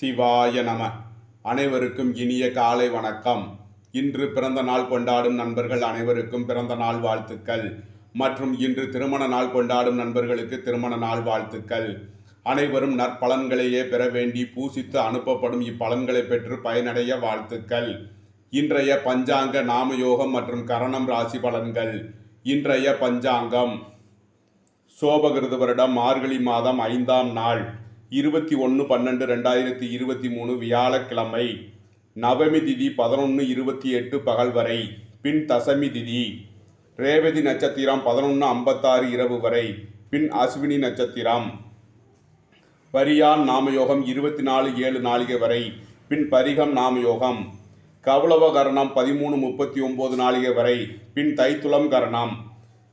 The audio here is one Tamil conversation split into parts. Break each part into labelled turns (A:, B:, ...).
A: சிவாய நம. அனைவருக்கும் இனிய காலை வணக்கம். இன்று பிறந்த நாள் கொண்டாடும் நண்பர்கள் அனைவருக்கும் பிறந்த நாள் வாழ்த்துக்கள். மற்றும் இன்று திருமண நாள் கொண்டாடும் நண்பர்களுக்கு திருமண நாள் வாழ்த்துக்கள். அனைவரும் நற்பலன்களையே பெற வேண்டி பூசித்து அனுப்பப்படும் இப்பலன்களை பெற்று பயனடைய வாழ்த்துக்கள். இன்றைய பஞ்சாங்க நாமயோகம் மற்றும் கரணம் ராசி பலன்கள். இன்றைய பஞ்சாங்கம். சோபகிருது வருடம் மார்கழி மாதம் ஐந்தாம் நாள். இருபத்தி ஒன்று பன்னெண்டு ரெண்டாயிரத்தி இருபத்தி மூணு வியாழக்கிழமை. நவமி திதி பதினொன்று இருபத்தி எட்டு பகல் வரை. பின் தசமி திதி. ரேவதி நட்சத்திரம் பதினொன்று ஐம்பத்தாறு இரவு வரை. பின் அஸ்வினி நட்சத்திரம். பரியான் நாமயோகம் இருபத்தி நாலு ஏழு நாளிகை வரை. பின் பரிகம் நாமயோகம். கவுளவ கரணம் பதிமூணு முப்பத்தி ஒம்பது நாளிகை வரை. பின் தைத்துளம் கரணம்.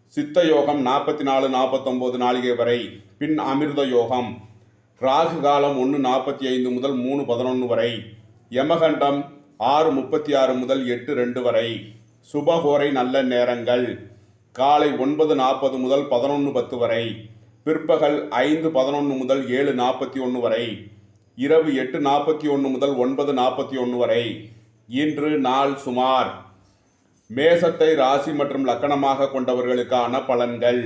A: சித்த யோகம் நாற்பத்தி நாலு நாற்பத்தொம்போது நாளிகை வரை. பின் அமிர்த யோகம். ராகு காலம் ஒன்று நாற்பத்தி ஐந்து முதல் மூணு பதினொன்று வரை யமகண்டம் ஆறு முப்பத்தி ஆறு முதல் எட்டு ரெண்டு வரை. சுபகோரை நல்ல நேரங்கள். காலை ஒன்பது நாற்பது முதல் பதினொன்று பத்து வரை. பிற்பகல் ஐந்து பதினொன்று முதல் ஏழு நாற்பத்தி ஒன்று வரை. இரவு எட்டு நாற்பத்தி ஒன்று முதல் ஒன்பது நாற்பத்தி ஒன்று வரை. இன்று நாள் சுமார். மேசத்தை ராசி மற்றும் லக்கணமாக கொண்டவர்களுக்கான பலன்கள்.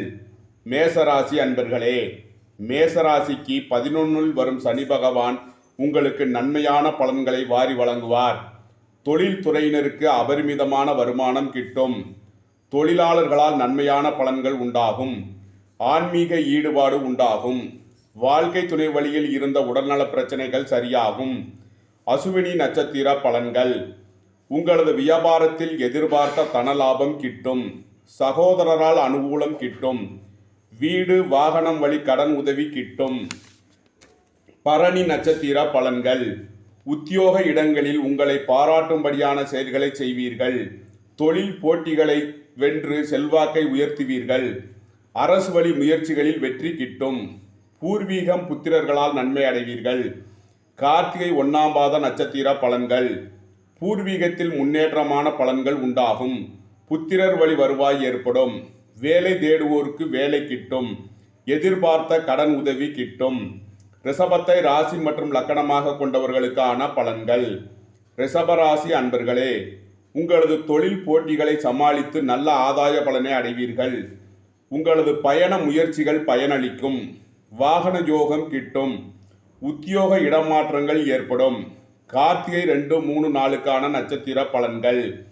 A: மேசராசி அன்பர்களே மேசராசிக்கு பதினொன்னுள் வரும் சனி பகவான் உங்களுக்கு நன்மையான பலன்களை வாரி வழங்குவார். தொழில்துறையினருக்கு அபரிமிதமான வருமானம் கிட்டும். தொழிலாளர்களால் நன்மையான பலன்கள் உண்டாகும். ஆன்மீக ஈடுபாடு உண்டாகும். வாழ்க்கை துணை வழியில் இருந்த உடல்நல பிரச்சனைகள் சரியாகும். அசுவினி நட்சத்திர பலன்கள். உங்களது வியாபாரத்தில் எதிர்பார்த்த தனலாபம் கிட்டும். சகோதரரால் அனுகூலம் கிட்டும். வீடு வாகனம் வழி கடன் உதவி கிட்டும். பரணி நட்சத்திர பலன்கள். உத்தியோக இடங்களில் உங்களை பாராட்டும்படியான செயல்களை செய்வீர்கள். தொழில் போட்டிகளை வென்று செல்வாக்கை உயர்த்துவீர்கள். அரசு வழி முயற்சிகளில் வெற்றி கிட்டும். பூர்வீகம் புத்திரர்களால் நன்மை அடைவீர்கள். கார்த்திகை ஒன்னாம் பாத நட்சத்திர பலன்கள். பூர்வீகத்தில் முன்னேற்றமான பலன்கள் உண்டாகும். புத்திரர் வழி வருவாய் ஏற்படும். வேலை தேடுவோருக்கு வேலை கிட்டும் எதிர்பார்த்த கடன் உதவி கிட்டும். ரிஷபத்தை ராசி மற்றும் லக்கணமாக கொண்டவர்களுக்கான பலன்கள். ரிஷபராசி அன்பர்களே உங்களது தொழில் போட்டிகளை சமாளித்து நல்ல ஆதாய பலனை அடைவீர்கள். உங்களது பயண முயற்சிகள் பயனளிக்கும். வாகன யோகம் கிட்டும். உத்தியோக இடமாற்றங்கள் ஏற்படும். கார்த்திகை ரெண்டு மூணு நாளுக்கான நட்சத்திர பலன்கள்.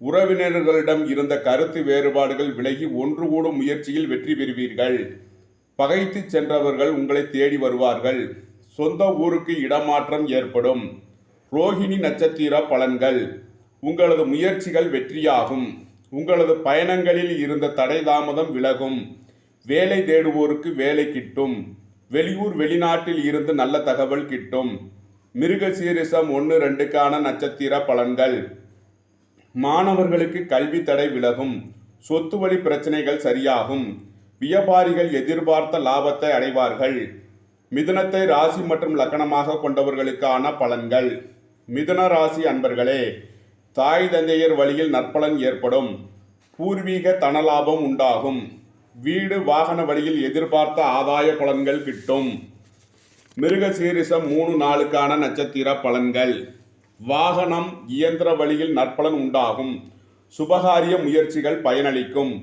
A: உறவினர்களிடம் இருந்த கருத்து வேறுபாடுகள் விலகி ஒன்று கூடும் முயற்சியில் வெற்றி பெறுவீர்கள். பகைத்து சென்றவர்கள் உங்களை தேடி வருவார்கள். சொந்த ஊருக்கு இடமாற்றம் ஏற்படும். ரோஹிணி நட்சத்திர பலன்கள். உங்களது முயற்சிகள் வெற்றியாகும். உங்களது பயணங்களில் இருந்த தடை தாமதம் விலகும். வேலை தேடுவோருக்கு வேலை கிட்டும். வெளியூர் வெளிநாட்டில் இருந்து நல்ல தகவல் கிட்டும். மிருக சீரிசம் ஒன்று ரெண்டுக்கான நட்சத்திர பலன்கள். மாணவர்களுக்கு கல்வி தடை விலகும். சொத்து வழி பிரச்சனைகள் சரியாகும். வியாபாரிகள் எதிர்பார்த்த லாபத்தை அடைவார்கள். மிதுனத்தை ராசி மற்றும் லக்கணமாக கொண்டவர்களுக்கான பலன்கள். மிதுன ராசி அன்பர்களே தாய் தந்தையர் வழியில் நற்பலன் ஏற்படும். பூர்வீக தனலாபம் உண்டாகும். வீடு வாகன வழியில் எதிர்பார்த்த ஆதாய பலன்கள் கிட்டும். மிருக சீரிசம் மூணு நாளுக்கான நட்சத்திர பலன்கள். வாகனம் இயந்திர வழியில் நற்பலன் உண்டாகும். சுபகாரிய முயற்சிகள் பயனளிக்கும்.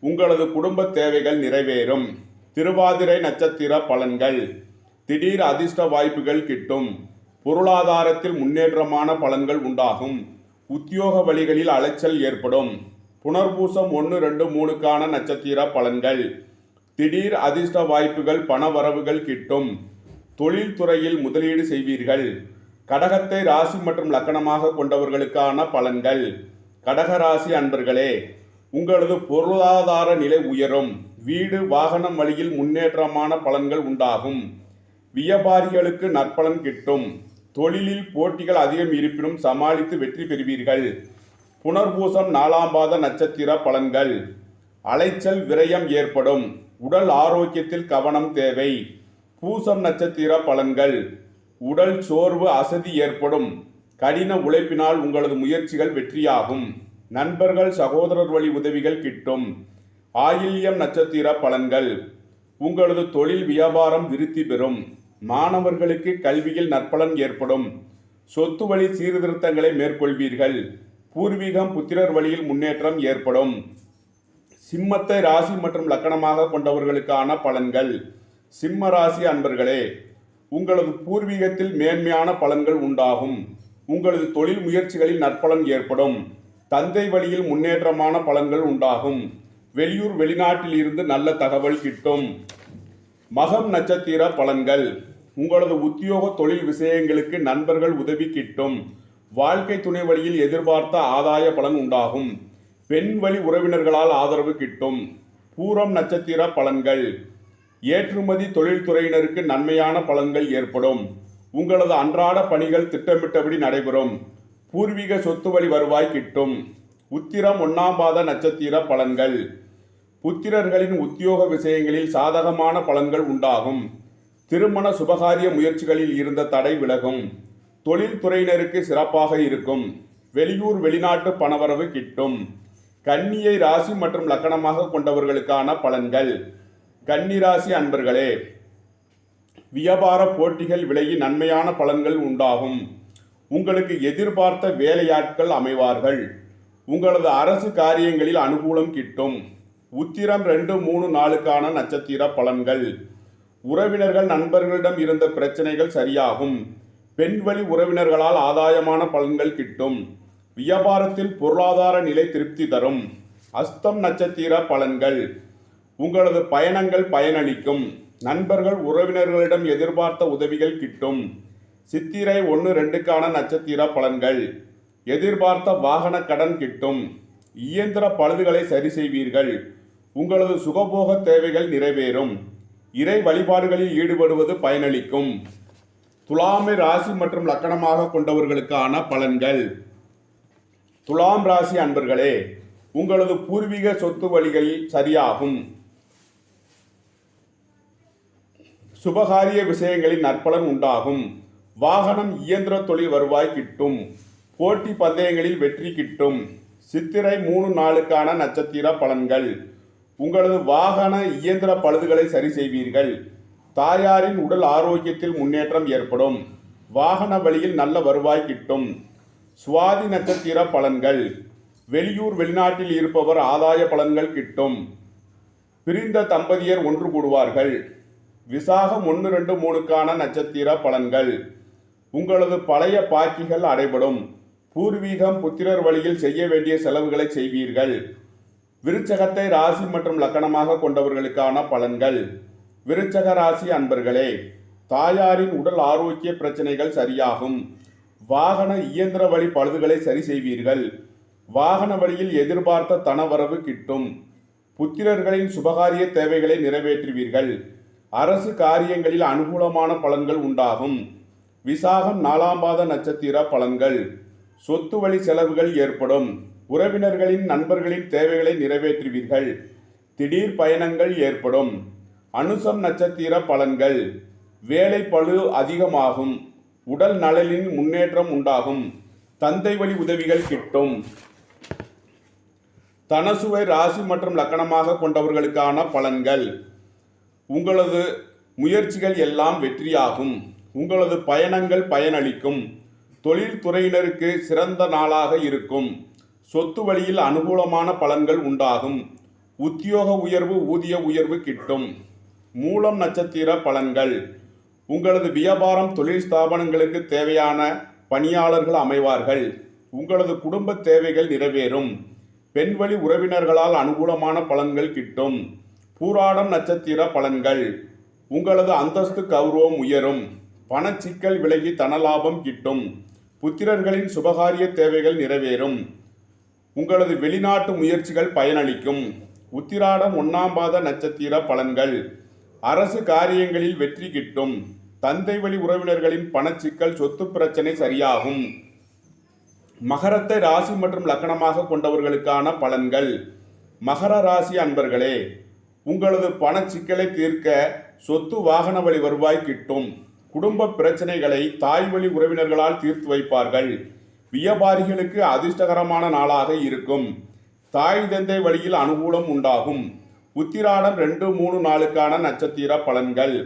A: உங்களது குடும்ப தேவைகள் நிறைவேறும். திருவாதிரை நட்சத்திர பலன்கள். திடீர் அதிர்ஷ்ட வாய்ப்புகள் கிட்டும். பொருளாதாரத்தில் முன்னேற்றமான பலன்கள் உண்டாகும். உத்தியோக வழிகளில் அலைச்சல் ஏற்படும். புனர்பூசம் ஒன்று ரெண்டு மூணுக்கான நட்சத்திர பலன்கள். திடீர் அதிர்ஷ்ட வாய்ப்புகள் பண வரவுகள் கிட்டும். தொழில்துறையில் முதலீடு செய்வீர்கள். கடகத்தை ராசி மற்றும் லக்கணமாக கொண்டவர்களுக்கான பலன்கள். கடகராசி அன்பர்களே உங்களது பொருளாதார நிலை உயரும். வீடு வாகனம் வழியில் முன்னேற்றமான பலன்கள் உண்டாகும். வியாபாரிகளுக்கு நற்பலன் கிட்டும். தொழிலில் போட்டிகள் அதிகம் இருப்பினும் சமாளித்து வெற்றி பெறுவீர்கள். புனர்பூசம் நாலாம் பாத நட்சத்திர பலன்கள். அலைச்சல் விரயம் ஏற்படும். உடல் ஆரோக்கியத்தில் கவனம் தேவை. பூசம் நட்சத்திர பலன்கள். உடல் சோர்வு அசதி ஏற்படும். கடின உழைப்பினால் உங்களது முயற்சிகள் வெற்றியாகும். நண்பர்கள் சகோதரர் வழி உதவிகள் கிட்டும். ஆயில்யம் நட்சத்திர பலன்கள். உங்களது தொழில் வியாபாரம் விருத்தி பெறும். மாணவர்களுக்கு கல்வியில் நற்பலன் ஏற்படும். சொத்து வழி சீர்திருத்தங்களை மேற்கொள்வீர்கள். பூர்வீகம் புத்திரர் வழியில் முன்னேற்றம் ஏற்படும். சிம்மத்தை ராசி மற்றும் லக்கணமாக கொண்டவர்களுக்கான பலன்கள். சிம்ம ராசி அன்பர்களே உங்களது பூர்வீகத்தில் மேன்மையான பலன்கள் உண்டாகும். உங்களது தொழில் முயற்சிகளில் நற்பலன் ஏற்படும். தந்தை வழியில் முன்னேற்றமான பலன்கள் உண்டாகும். வெளியூர் வெளிநாட்டில் இருந்து நல்ல தகவல் கிட்டும். மகம் நட்சத்திர பலன்கள். உங்களது உத்தியோக தொழில் விஷயங்களுக்கு நண்பர்கள் உதவி கிட்டும். வாழ்க்கை துணை வழியில் எதிர்பார்த்த ஆதாய பலன் உண்டாகும். பெண் வழி உறவினர்களால் ஆதரவு கிட்டும். பூரம் நட்சத்திர பலன்கள். ஏற்றுமதி தொழில்துறையினருக்கு நன்மையான பலன்கள் ஏற்படும். உங்களது அன்றாட பணிகள் திட்டமிட்டபடி நடைபெறும். பூர்வீக சொத்து வழி வருவாய் கிட்டும். உத்திரம் ஒன்றாம் பாத நட்சத்திர பலன்கள். புத்திரர்களின் உத்தியோக விஷயங்களில் சாதகமான பலன்கள் உண்டாகும். திருமண சுபகாரிய முயற்சிகளில் இருந்த தடை விலகும். தொழில்துறையினருக்கு சிறப்பாக இருக்கும். வெளியூர் வெளிநாட்டு பணவரவு கிட்டும். கன்னியை ராசி மற்றும் லக்கணமாக கொண்டவர்களுக்கான பலன்கள். கன்னிராசி அன்பர்களே வியாபார போட்டிகள் விலகி நன்மையான பலன்கள் உண்டாகும். உங்களுக்கு எதிர்பார்த்த வேலையாட்கள் அமைவார்கள். உங்களது அரசு காரியங்களில் அனுகூலம் கிட்டும். உத்திரம் ரெண்டு மூணு நாளுக்கான நட்சத்திர பலன்கள். உறவினர்கள் நண்பர்களிடம் இருந்த பிரச்சனைகள் சரியாகும். பெண் வழி உறவினர்களால் ஆதாயமான பலன்கள் கிட்டும். வியாபாரத்தில் பொருளாதார நிலை திருப்தி தரும். அஸ்தம் நட்சத்திர பலன்கள். உங்களது பயணங்கள் பயனளிக்கும். நண்பர்கள் உறவினர்களிடம் எதிர்பார்த்த உதவிகள் கிட்டும். சித்திரை ஒன்று ரெண்டுக்கான நட்சத்திர பலன்கள். எதிர்பார்த்த வாகன கடன் கிட்டும். இயந்திர பழுதுகளை சரி செய்வீர்கள். உங்களது சுகபோக தேவைகள் நிறைவேறும். இறை வழிபாடுகளில் ஈடுபடுவது பயனளிக்கும். துலாமை ராசி மற்றும் லக்கணமாக கொண்டவர்களுக்கான பலன்கள். துலாம் ராசி அன்பர்களே உங்களது பூர்வீக சொத்து வழிகளில் சரியாகும். சுபகாரிய விஷயங்களின் நற்பலன் உண்டாகும். வாகனம் இயந்திர தொழில் வருவாய் கிட்டும். போட்டி பந்தயங்களில் வெற்றி கிட்டும். சித்திரை மூணு நாளுக்கான நட்சத்திர பலன்கள். உங்களது வாகன இயந்திர பழுதுகளை சரி செய்வீர்கள். தாயாரின் உடல் ஆரோக்கியத்தில் முன்னேற்றம் ஏற்படும். வாகன வழியில் நல்ல வருவாய் கிட்டும். சுவாதி நட்சத்திர பலன்கள். வெளியூர் வெளிநாட்டில் இருப்பவர் ஆதாய பலன்கள் கிட்டும். பிரிந்த தம்பதியர் ஒன்று கூடுவார்கள். விசாகம் ஒன்று ரெண்டு மூணுக்கான நட்சத்திர பலன்கள். உங்களது பழைய பாக்கிகள் அடைபடும். பூர்வீகம் புத்திரர் வழியில் செய்ய வேண்டிய செலவுகளை செய்வீர்கள். விருச்சகத்தை ராசி மற்றும் லக்கணமாக கொண்டவர்களுக்கான பலன்கள். விருச்சக ராசி அன்பர்களே தாயாரின் உடல் ஆரோக்கிய பிரச்சனைகள் சரியாகும். வாகன இயந்திர வழி பழுதுகளை சரி செய்வீர்கள். வாகன வழியில் எதிர்பார்த்த தனவரவு கிட்டும். புத்திரர்களின் சுபகாரிய தேவைகளை நிறைவேற்றுவீர்கள். அரசு காரியங்களில் அனுகூலமான பலன்கள் உண்டாகும். விசாகம் நாலாம் பாத நட்சத்திர பலன்கள். சொத்து வழி செலவுகள் ஏற்படும். உறவினர்களின் நண்பர்களின் தேவைகளை நிறைவேற்றுவீர்கள். திடீர் பயணங்கள் ஏற்படும். அனுசம் நட்சத்திர பலன்கள். வேலை பளு அதிகமாகும். உடல் நலனின் முன்னேற்றம் உண்டாகும். தந்தை வழி உதவிகள் கிட்டும். தனசுவை ராசி மற்றும் லக்கணமாக கொண்டவர்களுக்கான பலன்கள். உங்களது முயற்சிகள் எல்லாம் வெற்றியாகும். உங்களது பயணங்கள் பயனளிக்கும். தொழில்துறையினருக்கு சிறந்த நாளாக இருக்கும். சொத்து வழியில் அனுகூலமான பலன்கள் உண்டாகும். உத்தியோக உயர்வு ஊதிய உயர்வு கிட்டும். மூலம் நட்சத்திர பலன்கள். உங்களது வியாபாரம் தொழில் ஸ்தாபனங்களுக்கு தேவையான பணியாளர்கள் அமைவார்கள். உங்களது குடும்ப தேவைகள் நிறைவேறும். பெண்வழி உறவினர்களால் அனுகூலமான பலன்கள் கிட்டும். பூராடம் நட்சத்திர பலன்கள். உங்களது அந்தஸ்து கௌரவம் உயரும். பணச்சிக்கல் விலகி தனலாபம் கிட்டும். புத்திரர்களின் சுபகாரிய தேவைகள் நிறைவேறும். உங்களது வெளிநாட்டு முயற்சிகள் பயனளிக்கும். உத்திராடம் ஒன்னாம் பாத நட்சத்திர பலன்கள். அரசு காரியங்களில் வெற்றி கிட்டும். தந்தை வழி உறவினர்களின் பணச்சிக்கல் சொத்து பிரச்சனை சரியாகும். மகரத்தை ராசி மற்றும் லக்கணமாக கொண்டவர்களுக்கான பலன்கள். மகர ராசி அன்பர்களே உங்களது பணச்சிக்கலை தீர்க்க சொத்து வாகன வழி வருவாய் கிட்டும். குடும்ப பிரச்சனைகளை தாய் வழி உறவினர்களால் தீர்த்து வைப்பார்கள். வியாபாரிகளுக்கு அதிர்ஷ்டகரமான நாளாக இருக்கும். தாய் தந்தை வழியில் அனுகூலம் உண்டாகும். உத்திராடம் ரெண்டு மூணு நாளுக்கான நட்சத்திர பலன்கள்.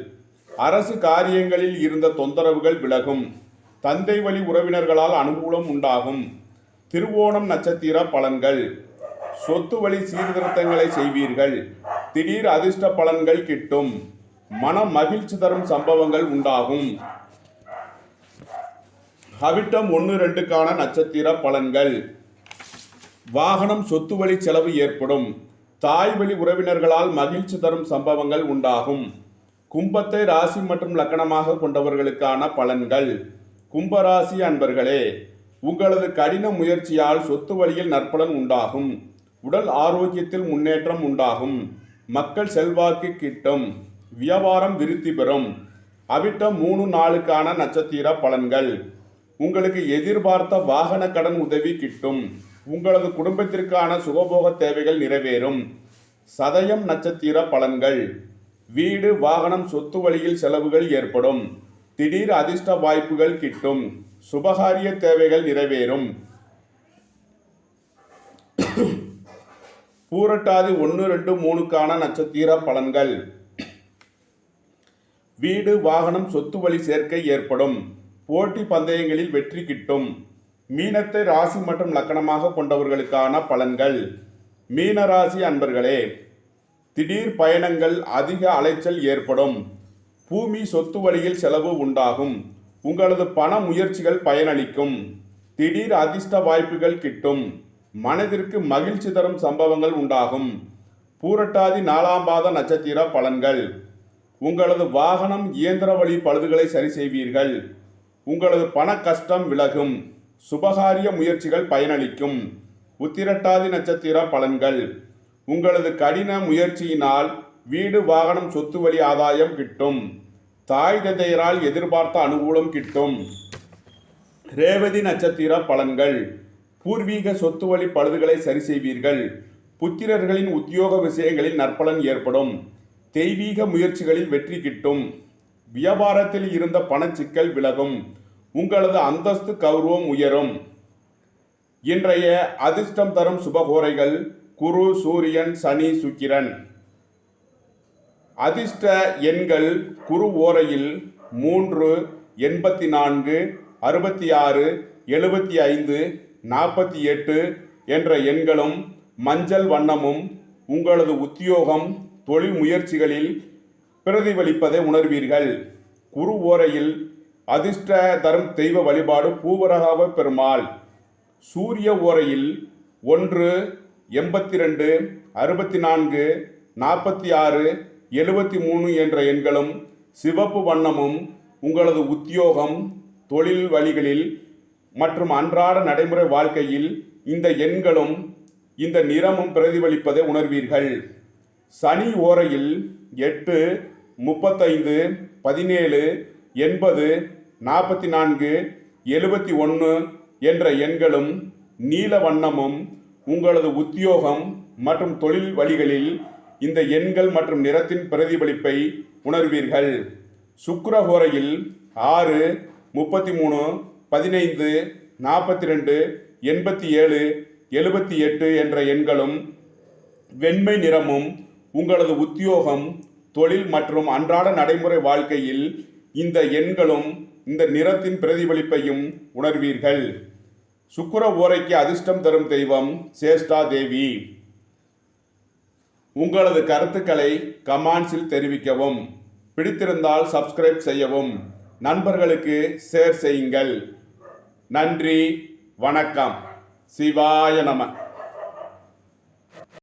A: அரசு காரியங்களில் இருந்த தொந்தரவுகள் விலகும். தந்தை வழி உறவினர்களால் அனுகூலம் உண்டாகும். திருவோணம் நட்சத்திர பலன்கள். சொத்து வழி சீர்திருத்தங்களை செய்வீர்கள். திடீர் அதிர்ஷ்ட பலன்கள் கிட்டும். மன மகிழ்ச்சி தரும் சம்பவங்கள் உண்டாகும். அவிட்டம் ஒன்று ரெண்டுக்கான நட்சத்திர பலன்கள். வாகனம் சொத்து வழி செலவு ஏற்படும். தாய் வழி உறவினர்களால் மகிழ்ச்சி தரும் சம்பவங்கள் உண்டாகும். கும்பத்தை ராசி மற்றும் லக்கணமாக கொண்டவர்களுக்கான பலன்கள். கும்பராசி அன்பர்களே உங்களது கடின முயற்சியால் சொத்து வழியில் நற்பலன் உண்டாகும். உடல் ஆரோக்கியத்தில் முன்னேற்றம் உண்டாகும். மக்கள் செல்வாக்கு கிட்டும் வியாபாரம் விருத்தி பெறும். அவிட்டம் மூணு நாளுக்கான நட்சத்திர பலன்கள். உங்களுக்கு எதிர்பார்த்த வாகன கடன் உதவி கிட்டும். உங்களது குடும்பத்திற்கான சுகபோக தேவைகள் நிறைவேறும். சதயம் நட்சத்திர பலன்கள். வீடு வாகனம் சொத்து வழியில் செலவுகள் ஏற்படும். திடீர் அதிர்ஷ்ட வாய்ப்புகள் கிட்டும். சுபகாரிய தேவைகள் நிறைவேறும். பூரட்டாதி ஒன்று ரெண்டு மூணுக்கான நட்சத்திர பலன்கள். வீடு வாகனம் சொத்து வழி சேர்க்கை ஏற்படும். போட்டி பந்தயங்களில் வெற்றி கிட்டும். மீனத்தை ராசி மற்றும் லக்கணமாக கொண்டவர்களுக்கான பலன்கள். மீன ராசி அன்பர்களே திடீர் பயணங்கள் அதிக அலைச்சல் ஏற்படும். பூமி சொத்து வழியில் செலவு உண்டாகும். உங்களது பண முயற்சிகள் பயனளிக்கும். திடீர் அதிர்ஷ்ட வாய்ப்புகள் கிட்டும். மனதிற்கு மகிழ்ச்சி தரும் சம்பவங்கள் உண்டாகும். பூரட்டாதி நாலாம் பாத நட்சத்திர பலன்கள். உங்களது வாகனம் இயந்திர வழி பழுதுகளை சரி செய்வீர்கள். உங்களது பண கஷ்டம் விலகும். சுபகாரிய முயற்சிகள் பயனளிக்கும். உத்திரட்டாதி நட்சத்திர பலன்கள். உங்களது கடின முயற்சியினால் வீடு வாகனம் சொத்து வழி ஆதாயம் கிட்டும். தாய் தந்தையரால் எதிர்பார்த்த அனுகூலம் கிட்டும். ரேவதி நட்சத்திர பலன்கள். பூர்வீக சொத்து வழி பழுதுகளை சரி செய்வீர்கள். புத்திரர்களின் உத்தியோக விஷயங்களில் நற்பலன் ஏற்படும். தெய்வீக முயற்சிகளில் வெற்றி கிட்டும். வியாபாரத்தில் இருந்த பணச்சிக்கல் விலகும். உங்களது அந்தஸ்து கௌரவம் உயரும். இன்றைய அதிர்ஷ்டம் தரும் சுபகோரைகள் குரு சூரியன் சனி சுக்கிரன். அதிர்ஷ்ட எண்கள் குரு ஓரையில் மூன்று எண்பத்தி நான்கு அறுபத்தி ஆறு எழுபத்தி ஐந்து நாற்பத்தி எட்டு என்ற எண்களும் மஞ்சள் வண்ணமும் உங்களது உத்தியோகம் தொழில் முயற்சிகளில் பிரதிபலிப்பதை உணர்வீர்கள். குரு ஓரையில் அதிர்ஷ்ட தரும் தெய்வ வழிபாடு பூவரகாவ பெருமாள். சூரிய ஓரையில் ஒன்று எண்பத்தி ரெண்டு அறுபத்தி நான்கு நாற்பத்தி ஆறு எழுபத்தி மூணு என்ற எண்களும் சிவப்பு வண்ணமும் உங்களது உத்தியோகம் தொழில் வழிகளில் மற்றும் அன்றாட நடைமுறை வாழ்க்கையில் இந்த எண்களும் இந்த நிறமும் பிரதிபலிப்பதை உணர்வீர்கள். சனி ஓரையில் எட்டு முப்பத்தைந்து பதினேழு எண்பது நாற்பத்தி நான்கு எழுபத்தி ஒன்று என்ற எண்களும் நீல வண்ணமும் உங்களது உத்தியோகம் மற்றும் தொழில் வழிகளில் இந்த எண்கள் மற்றும் நிறத்தின் பிரதிபலிப்பை உணர்வீர்கள். சுக்கிரஹோரையில் ஆறு முப்பத்தி மூணு பதினைந்து நாற்பத்தி ரெண்டு எண்பத்தி ஏழு எழுபத்தி எட்டு என்ற எண்களும் வெண்மை நிறமும் உங்களது உத்தியோகம் தொழில் மற்றும் அன்றாட நடைமுறை வாழ்க்கையில் இந்த எண்களும் இந்த நிறத்தின் பிரதிபலிப்பையும் உணர்வீர்கள். சுக்கர ஓரைக்கு அதிர்ஷ்டம் தரும் தெய்வம் சேஷ்டா தேவி. உங்களது கருத்துக்களை கமாண்ட்ஸில் தெரிவிக்கவும். பிடித்திருந்தால் சப்ஸ்கிரைப் செய்யவும். நண்பர்களுக்கு ஷேர் செய்யுங்கள். நன்றி வணக்கம். சிவாய நம.